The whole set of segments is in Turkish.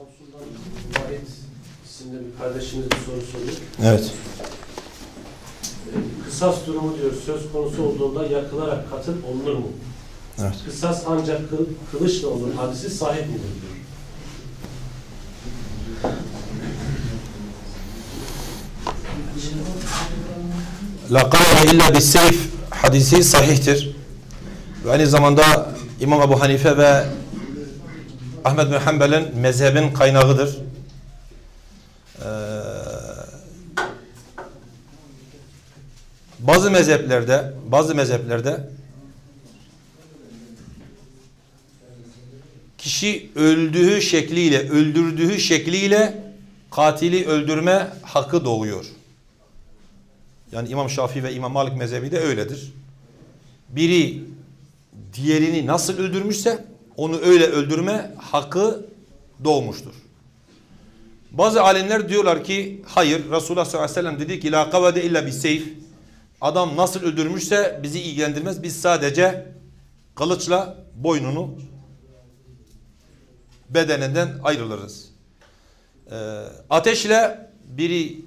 Samsun'dan Vahit isimli bir kardeşimiz bir soru soruyor. Evet. Ee, Kısas durumu diyor söz konusu olduğunda yakılarak katıl olunur mu? Evet. Kısas ancak kıl, kılıçla olur hadisi sahip midir diyor. La kavle illa bis seyf hadisi sahihtir. Ve aynı zamanda İmam Ebu Hanife ve Ahmed bin Hanbel'in mezhebin kaynağıdır. Ee, bazı mezheplerde bazı mezheplerde kişi öldüğü şekliyle öldürdüğü şekliyle katili öldürme hakkı doğuyor. Yani İmam Şafii ve İmam Malik mezhebi de öyledir. Biri diğerini nasıl öldürmüşse onu öyle öldürme hakkı doğmuştur. Bazı alimler diyorlar ki hayır Resulullah sallallahu aleyhi ve sellem dedi ki la kavade illa bis seyf. Adam nasıl öldürmüşse bizi ilgilendirmez. Biz sadece kılıçla boynunu bedeninden ayrılırız. Ee, ateşle biri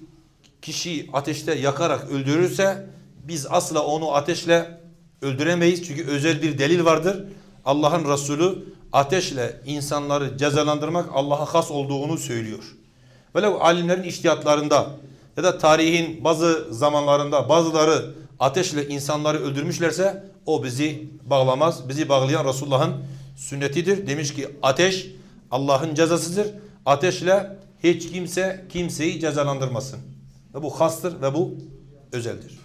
kişiyi ateşte yakarak öldürürse biz asla onu ateşle öldüremeyiz. Çünkü özel bir delil vardır. Allah'ın Resulü ateşle insanları cezalandırmak Allah'a has olduğunu söylüyor. Böyle alimlerin iştihatlarında ya da tarihin bazı zamanlarında bazıları ateşle insanları öldürmüşlerse o bizi bağlamaz. Bizi bağlayan Resulullah'ın sünnetidir. Demiş ki ateş Allah'ın cezasıdır. Ateşle hiç kimse kimseyi cezalandırmasın. Ve bu hastır ve bu özeldir.